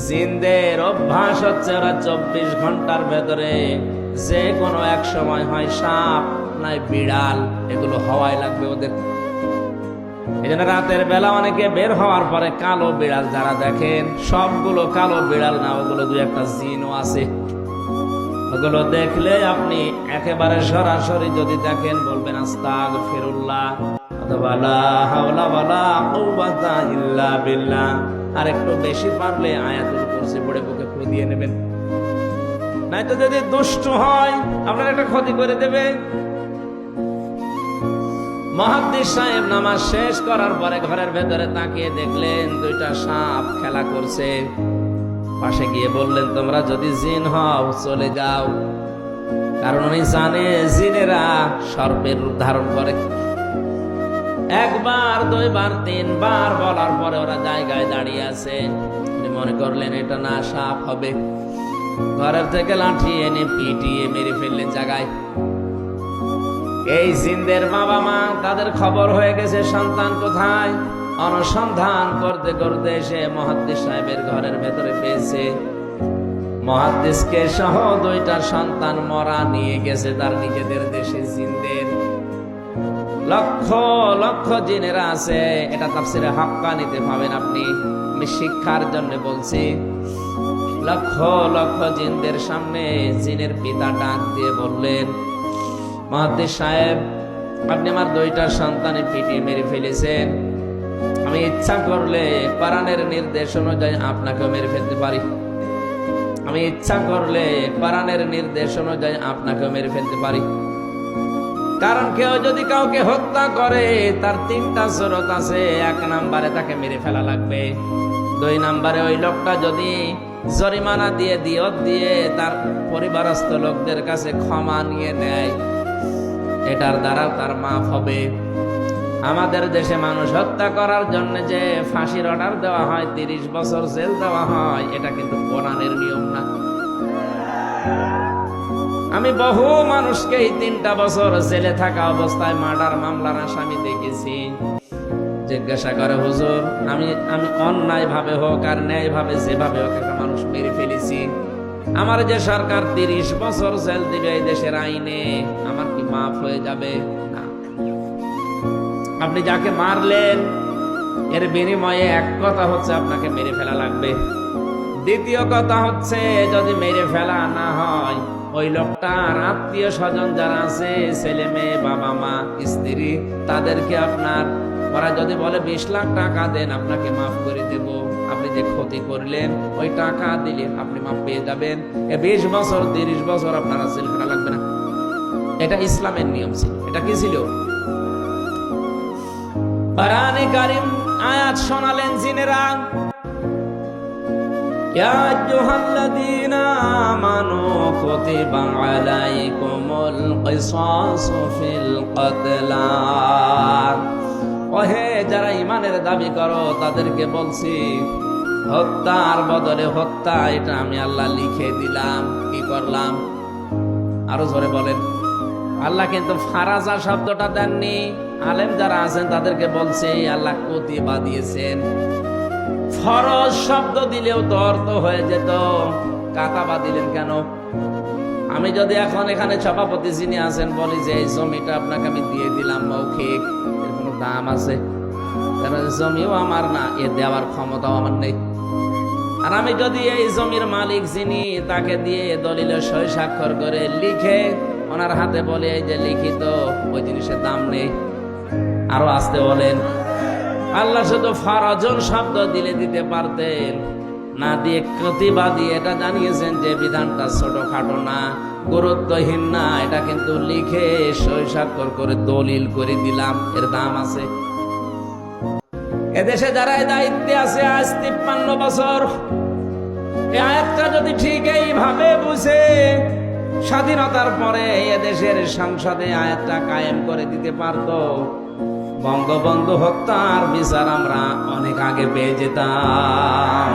জিনদের অভ্যাস হচ্ছে ওরা চব্বিশ ঘণ্টার ভেতরে যে কোনো এক সময় হয় সাপ, নাই বিড়াল, এগুলো হওয়াই লাগবে ওদের। এই জন্য রাতের বেলা অনেকে বের হওয়ার পরে কালো বিড়াল যারা দেখেন, সবগুলো কালো বিড়াল না, ওগুলো দু একটা জিনও আছে। ওগুলো দেখলে আপনি একেবারে সরাসরি যদি দেখেন, বলবেন আস্তাগ ফিরুল্লাহ অথবা হাওলা ওয়ালা ইল্লা বিল্লাহ। আর একটু বেশি পারলে আয়াতুল কুরসি পড়ে বুকে ফু দিয়ে নেবেন। তো যদি দুষ্ট হয়, আপনার একটা ক্ষতি করে দেবে। মহাদ্দিস সাহেব নামাজ শেষ করার পরে ঘরের ভেতরে তাকিয়ে দেখলেন দুইটা সাপ খেলা করছে। পাশে গিয়ে বললেন, তোমরা যদি জিন হও, চলে যাও। কারণ উনি জানে জিনেরা সর্পের রূপ ধারণ করে। একবার, দুইবার, তিনবার বলার পরে ওরা জায়গায় দাঁড়িয়ে আছে। উনি মনে করলেন এটা না সাপ হবে। ঘরের থেকে লাঠি এনে পিটিয়ে মেরে ফেললেন জায়গায়। এই জিনদের বাবা মা, তাদের খবর হয়ে গেছে, সন্তান কোথায়? অনুসন্ধান করতে করতে এসে মহাদ্দিস সাহেবের ঘরের ভেতরে পেয়েছে মহাদ্দিসকে সহ দুইটা সন্তান মরা নিয়ে গেছে তার নিজেদের দেশে জিনদের। লক্ষ লক্ষ জিনেরা আছে। এটা তাফসিরে হাক্কা নিতে পাবেন আপনি। আমি শিক্ষার জন্য বলছি, লক্ষ লক্ষ জিনদের সামনে জিনের পিতা ডাক দিয়ে বললেন, মহাদ্দিস সাহেব, আপনি আমার দুইটা সন্তানের পিটিয়ে মেরে ফেলেছেন। আমি ইচ্ছা করলে পারানের নির্দেশ অনুযায়ী আপনাকেও মেরে ফেলতে পারি। আমি ইচ্ছা করলে পারানের নির্দেশ অনুযায়ী আপনাকেও মেরে ফেলতে পারি। কারণ কেউ যদি কাউকে হত্যা করে, তার তিনটা স্রোত আছে। এক নাম্বারে তাকে মেরে ফেলা লাগবে। দুই নাম্বারে ওই লোকটা যদি জরিমানা দিয়ে, দিয়ত দিয়ে তার পরিবারস্থ লোকদের কাছে ক্ষমা নিয়ে নেয়, এটার দ্বারা তার মাফ হবে। আমাদের দেশে মানুষ হত্যা করার জন্য যে ফাঁসির অর্ডার দেওয়া হয়, তিরিশ বছর জেল দেওয়া হয়, এটা কিন্তু কোরআনের নিয়ম না। আমি বহু মানুষকে এই তিনটা বছর জেলে থাকা অবস্থায় মার্ডার মামলার আসামি দেখেছি। জিজ্ঞাসা করে, হুজুর, আমি আমি অন্যায় ভাবে হোক আর ন্যায় ভাবে যেভাবে হোক একটা মানুষ মেরে ফেলেছি। আমার যে সরকার তিরিশ বছর জেল দিবে এই দেশের আইনে, আমার কি মাফ হয়ে যাবে? না। আপনি যাকে মারলেন, এর বিনিময়ে এক কথা হচ্ছে আপনাকে মেরে ফেলা লাগবে। দ্বিতীয় কথা হচ্ছে, যদি মেরে ফেলা না হয় ওই লোকটার আত্মীয় স্বজন যারা আছে, ছেলে মেয়ে, বাবা মা, স্ত্রী, তাদেরকে আপনার, ওরা যদি বলে বিশ লাখ টাকা দেন, আপনাকে মাফ করে দেব। আপনি যে ক্ষতি করলেন, ওই টাকা দিলে আপনি মাফ পেয়ে যাবেন। এ বিশ বছর, তিরিশ বছর আপনারা জেল খাটা লাগবে না। এটা ইসলামের নিয়ম ছিল। এটা কি ছিল? বারানে কারিম আয়াত শোনালেন জিনেরা يا أيها الذين آمنوا كتب عليكم القصاص في القتلى ওহে যারা ইমানের দাবি করো তাদেরকে বলছি হত্যার বদলে হত্যা এটা আমি আল্লাহ লিখে দিলাম কি করলাম আরো জোরে বলেন আল্লাহ কিন্তু ফারাজা শব্দটা দেননি আলেম যারা আছেন তাদেরকে বলছে আল্লাহ কতিবা দিয়েছেন ফরজ শব্দ দিলেও তো অর্থ হয়ে যেত। কাতাবা দিলেন কেন? আমি যদি এখন এখানে সভাপতি যিনি আছেন, বলি যে এই জমিটা আপনাকে আমি দিয়ে দিলাম মৌখিক, এর কোনো দাম আছে? কারণ জমিও আমার না, এ দেওয়ার ক্ষমতাও আমার নেই। আর আমি যদি এই জমির মালিক যিনি, তাকে দিয়ে দলিলে সই স্বাক্ষর করে লিখে ওনার হাতে বলে, এই যে লিখিত, ওই জিনিসের দাম নেই। আরও আসতে বলেন। আল্লাহ শুধু ফারাজন শব্দ দিলে দিতে পারতেন। না দিয়ে কতিবা দিয়ে এটা জানিয়েছেন যে বিধানটা ছোটখাটো না, গুরুত্বহীন না, এটা কিন্তু লিখে স্বাক্ষর করে দলিল করে দিলাম। এর দাম আছে। এদেশে যারা দায়িত্বে আছে, আজ তিপ্পান্ন বছর। আয়াতটা যদি ঠিক এইভাবে বুঝে, স্বাধীনতার পরে এদেশের সংসদে আয়াতটা কায়েম করে দিতে পারতো। বঙ্গবন্ধু হত্যার বিচার আমরা অনেক আগে পেয়ে যেতাম।